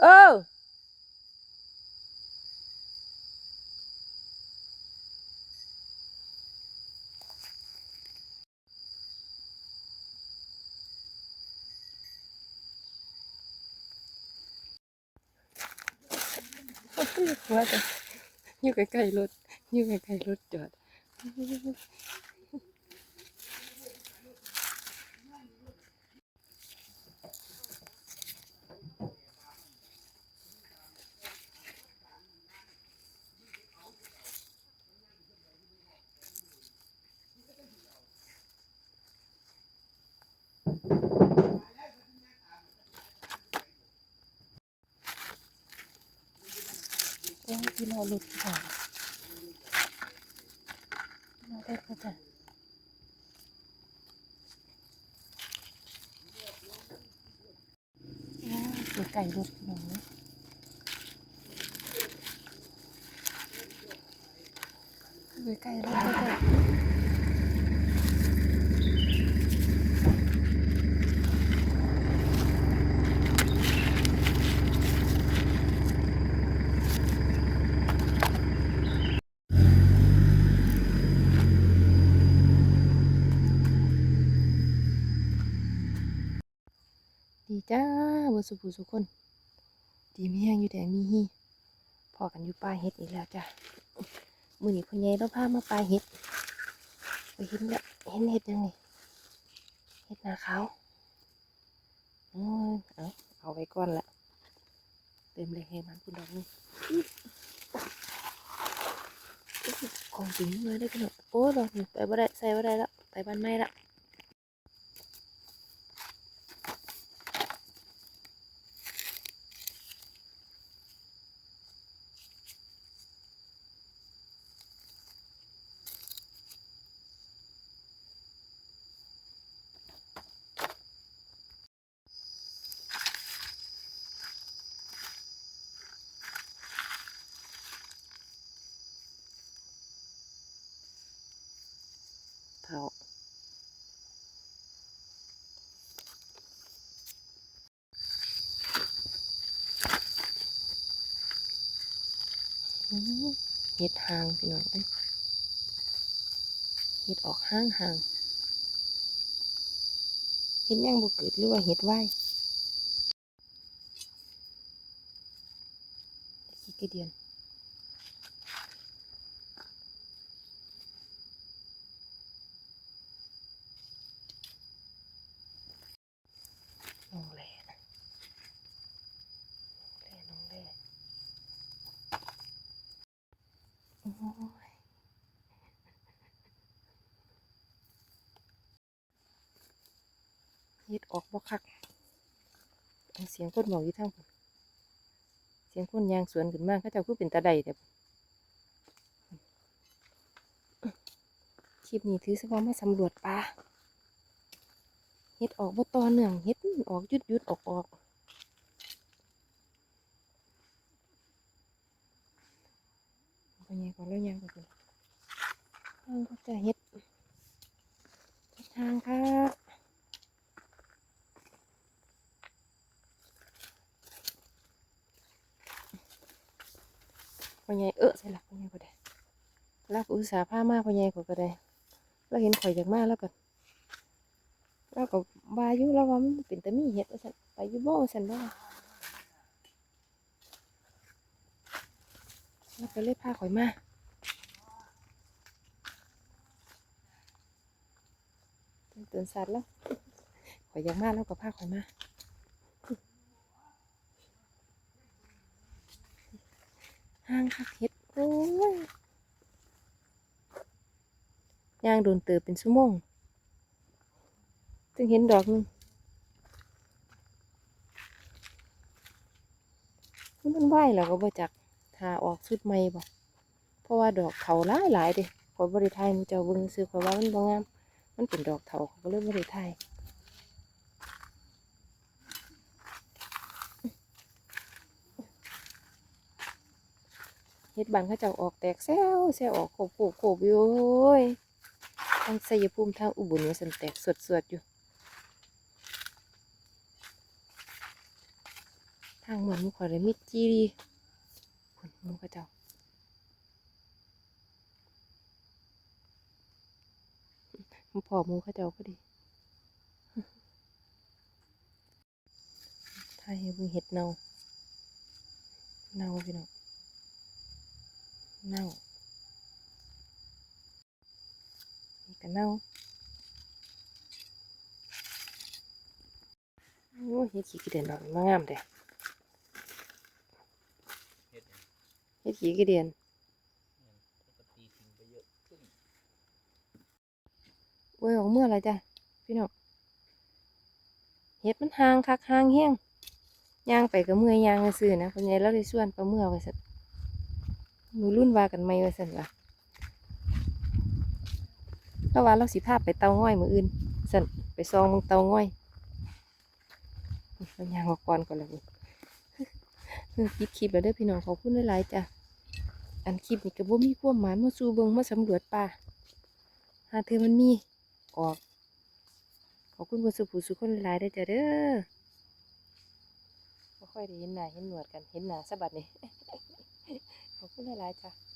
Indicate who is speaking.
Speaker 1: เออว่าแต่อยู่ใกล้ๆรถอยู่ใกล้ๆรถจอด โอ้ยที่เราหลุดก่อนมาได้ก็จะโอ้ยไก่หลุดหนูเสียไก่หลุดก็จะดีจ้า บสุภูสุคน ดีมีแห้งอยู่แดงมีฮีพอกันอยู่ป่าเห็ดอีกแล้วจ้ะมือนี้พ่อใหญ่เราพามาป่าเห็ดไปเห็นแล้วเห็นเห็ดยังไงเห็ดนาขาวโอ้ยเอาเอาไว้ก่อนละเต็มเลยให้มันคุณดอกนี่ของจริงเลยได้ขนาดโอ้ยดอกนี่ไปบ่ได้ใส่บ่ได้แล้วไปบ้านไม่ละ เท่าเห็ดห่างพี่น้องเอ้ยเห็ดออกห้างห่างเห็ดยังบ่เกิดหรือว่าเห็ดไหวขี้กระเดียนองแหล่นะแหล่น้องแหล่โอ้ ยเฮ็ดออกบ่คักเสียงคนบอกอยู่ทางเสียงคนยางสวนขึ้นมากเขาเจ้าคือเป็นตาใดแต่คลิปนี้ถือสว่ามาสำรวจป่าเฮ็ดออกบ่ต่อเนื่องเฮ็ดออกยุดยุดออกออก เป็นไงก่อนแล้วยังก่อนทางก็จะเฮ็ดเฮ็ดทางครับพ่อใหญ่เออใส่หลักพ่อใหญ่ก็ได้แล้วก็อุตส่าห์พามาพ่อใหญ่ก็ก็ได้แล้วเห็นข่อยจากมาแล้วก็เราก็ว่ายู่แล้วว่ามันเป็นแต่มีเห็ดว่าซั่นไปยู่บ่ว่าซั่นบ่ แล้วก็เลยพาข่อยมาเตือนสัตว์แล้วข่อยอยากมาแล้วก็พาข่อยมาห้างคักเห็ดโอ้ยย่างโดนเติบเป็นชั่วโมงจึงเห็นดอกนึงมันไหวแล้วก็บ่จัก ทาออกสุดใหม่บ่เพราะว่าดอกเขาหลายหลายๆเด้ขอยบริไทยมันเจ้าเบิ่งซื้อขอยว่ามันบ่งาม มันเป็นดอกเถาเขาก็เลยบริไทยเฮ็ดบานเขาเจ้าออกแตกแซวแซวออกโขบโขบโขบอยู่โอ้ยทางชัยภูมิทางอุบลนี่สันแตกสวดๆอยู่ ทางเหมือนมูข่อเลยมิดจีดี มูกระเจ้าหมูพอมูกระเจ้าก็ดีถ้าเห็นเห็ดเน่า เน่าพี่น้อง เน่านี่ก็เน่าโอ้ยเห็ดขี้กระเด็นดอกมางามเด้
Speaker 2: เฮ็ดหยัง
Speaker 1: ขี้กระเดียน
Speaker 2: เฮ้ยอะขึ้น
Speaker 1: เว้ยออกเมื่อไรจ้ะพี่น้องเฮ็ดมันห่างคักห่างแห้งย่างไปก็เมื่อยย่างซื่อนะเพราะไงเราได้ส่วนปลาเมื่อไว้สันมือรุ่นว่ากันไม่ไว้สันล่ะแล้วว่าเราสิพาพไปเตาง่อยมืออื่นสันไปซองมึงเตาง่อยเราย่างมาก่อนก่อนและบุเพิ่งปิดคลิปแล้วเด้อพี่น้องขอบคุณหลายๆจ้ะ อันคลิปนี้ก็บ่มีความหมายมาสู่เบิงมาสำรวจป่าหาเธอมันมีออก ขอบคุณบนสุภูสุคนหลายได้จ้ะเด้อบ่ค่อยได้เห็นหน้าเห็นหนวดกันเห็นหน้าสะบัดนี่ขอบคุณหลายๆจ้ะ